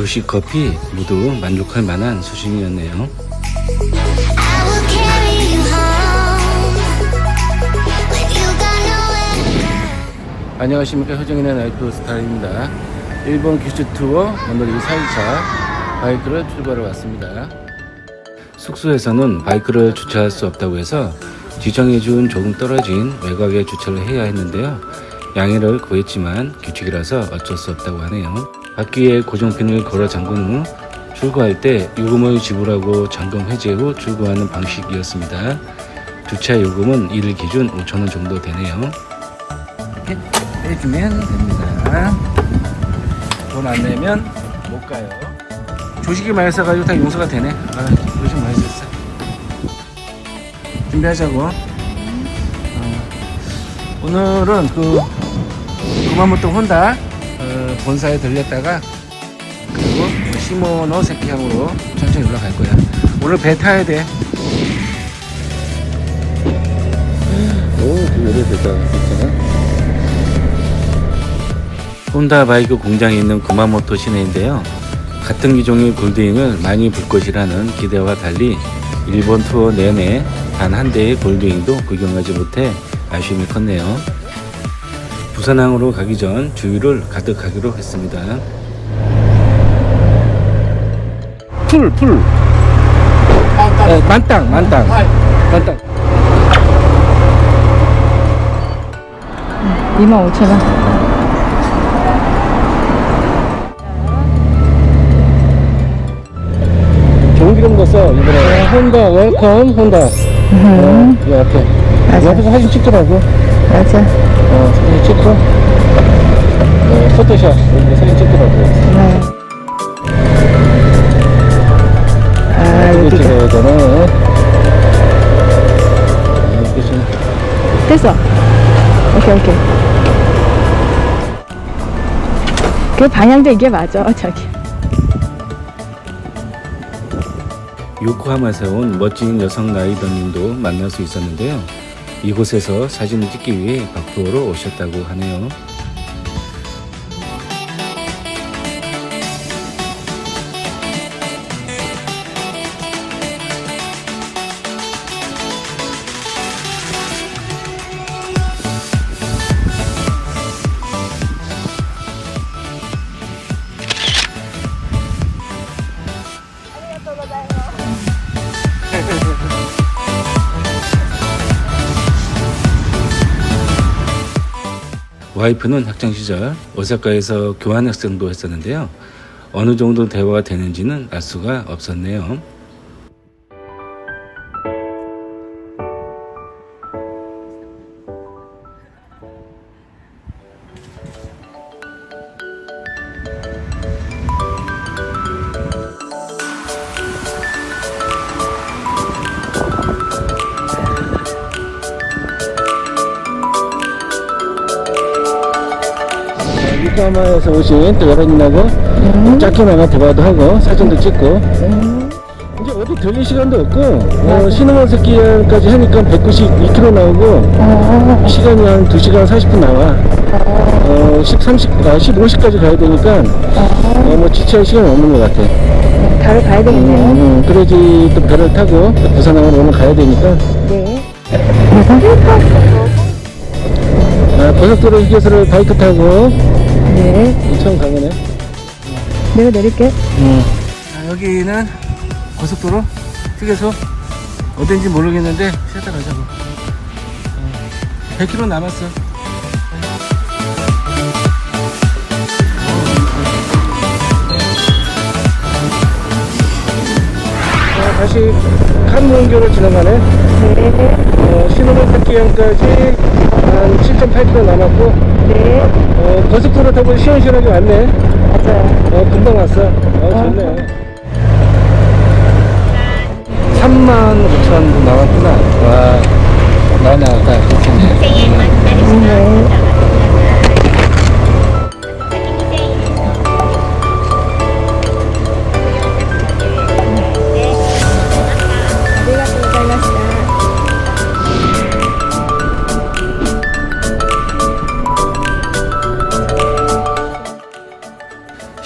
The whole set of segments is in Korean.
조식 커피 모두 만족할 만한 nowhere. 안녕하십니까 효정인의 나이트 스타일입니다. 일본 규슈 투어 오늘 이 4일차 바이크를 출발해 왔습니다. 숙소에서는 바이크를 주차할 수 없다고 해서 지정해준 조금 떨어진 외곽에 주차를 해야 했는데요. 양해를 구했지만 규칙이라서 어쩔 수 없다고 하네요. 바퀴에 고정핀을 걸어 잠근 후 출고할 때 요금을 지불하고 점검 해제 후 출고하는 방식이었습니다. 주차 요금은 일 기준 5,000원 정도 되네요. 이렇게 빼주면 됩니다. 돈 안 내면 못 가요. 조식이 많이 써가지고 다 용서가 되네. 아, 조식 많이 썼어. 준비하자고. 어, 오늘은 그 구마모토 혼다 어, 본사에 들렸다가 그리고 시모노 세키항으로 천천히 올라갈 거야. 오늘 배 타야 돼. 오, 그 오래됐다. 괜찮아? 혼다 바이크 공장에 있는 구마모토 시내인데요. 같은 기종의 골드윙을 많이 볼 것이라는 기대와 달리 일본 투어 내내 단 한 대의 골드윙도 구경하지 못해 아쉬움이 컸네요. 부산항으로 가기 전 주유를 가득하기로 했습니다. 풀, 풀. 네, 만땅, 만땅. 만땅. 25,000원. 좋은 기름 넣었어, 이번에. 혼다, 웰컴, 혼다. 어, 이 앞에. 이 앞에서 사진 찍더라고. 맞아. 어, 사진 찍고. 어, 포토샵. 여기 사진 찍더라고. 네. 아, 이거 여기가. 찍어야 되네. 아, 이렇게 좀. 됐어. 오케이, 오케이. 그 방향도 이게 맞아, 저기. 요코하마에서 온 멋진 여성 라이더님도 만날 수 있었는데요. 이곳에서 사진을 찍기 위해 박도로 오셨다고 하네요. 와이프는 학창 시절 오사카에서 교환학생도 했었는데요. 어느 정도 대화가 되는지는 알 수가 없었네요. 요코하마에서 오신 또 여러분하고 짝꿍하고 대화도 하고 사진도 찍고. 이제 어디 들릴 시간도 없고 어, 신호만새끼까지 하니까 192km 나오고 시간이 한 2시간 40분 나와. 어, 10, 30, 아, 15시까지 가야 되니까 어, 뭐 지체할 시간이 없는 것 같아 바로 가야 되겠네요. 음, 그러지 또 배를 타고 또 부산항으로 오늘 가야 되니까. 네. 아, 고속도로 휴게소를 바이크 타고 네. 인천 가보네 내가 내릴게. 자, 여기는 고속도로 휴게소 어딘지 모르겠는데 쉬었다 가자고 어, 100km 남았어 자, 다시 칸문교로 지나가네 어, 신호등타기역까지 한 7.8km 남았고 네. 어, 고속도로 타고 시원시원하게 왔네 맞아요. 어, 금방 왔어. 어, 좋네. 3만 5천 나왔구나. 와, 많이 나왔다. 좋겠네. 네. 시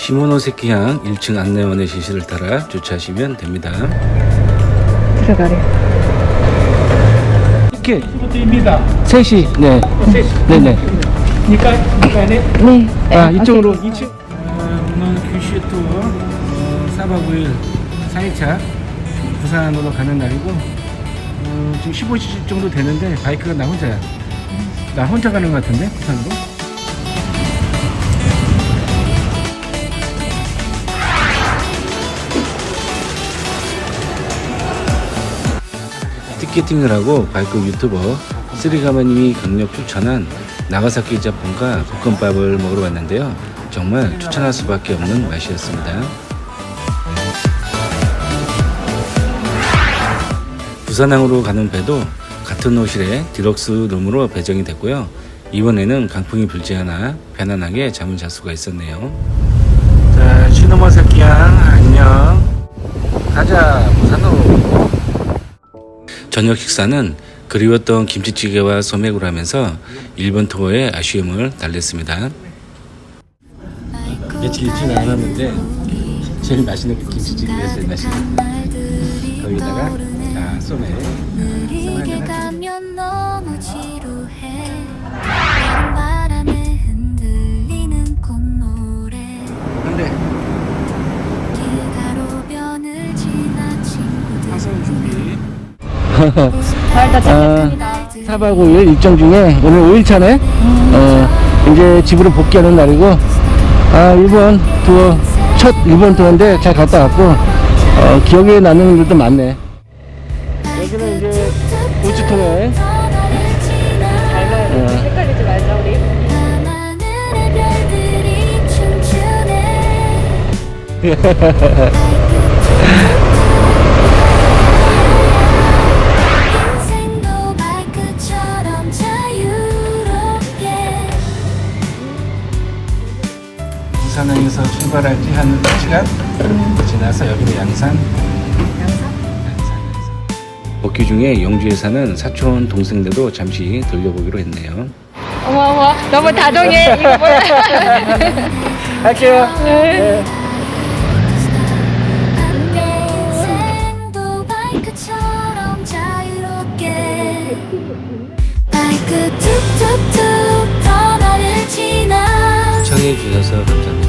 시모노세키향 1층 안내원의 지시를 따라 주차하시면 됩니다. 들어가래. 이렇게 수부터입니다. 3시. 네. 3시. 네, 네. 그러니까 니까 니까네. 네. 아, 네, 이쪽으로 2층. 오늘 규슈 투어 4박 5일 4일차 부산으로 가는 날이고 어, 지금 15시 정도 되는데 바이크가 나 혼자야. 나 혼자 가는 것 같은데 부산으로. 티켓팅을 하고 바이크 유튜버 쓰리가마님이 강력 추천한 나가사키 자폰과 볶음밥을 먹으러 왔는데요. 정말 추천할 수밖에 없는 맛이었습니다. 부산항으로 가는 배도 같은 호실에 디럭스 룸으로 배정이 됐고요. 이번에는 강풍이 불지 않아 편안하게 잠을 잘 수가 있었네요. 자, 시노마사키항 안녕. 가자. 저녁 식사는 그리웠던 김치찌개와 소맥을 하면서 일본 투어의 아쉬움을 달랬습니다. 며칠 일주일 안 왔는데 제일 맛있는 그 김치찌개가 제일 맛있는 거기다가 자 소맥 잘다 아, 4박 5일 일정 중에 오늘 5일차네 어, 이제 집으로 복귀하는 날이고 아 일본 투어 첫 일본 투어인데 잘 갔다 왔고 어, 기억에 남는 일도 많네 여기는 이제 우주통에 잘 가야 돼. 어. 헷갈리지 말자 우리. 출발할 지한 1시간 지나서 여기는 양산 양산? 복귀 중에 영주에 사는 사촌 동생들도 잠시 돌려보기로 했네요 어머 어머 너무 다정해. 이거 뭐야? 할게요 인생도 바이크처럼 자유롭게 바이크 툭툭툭 터널을 지나 청해 주셔서 감사합니다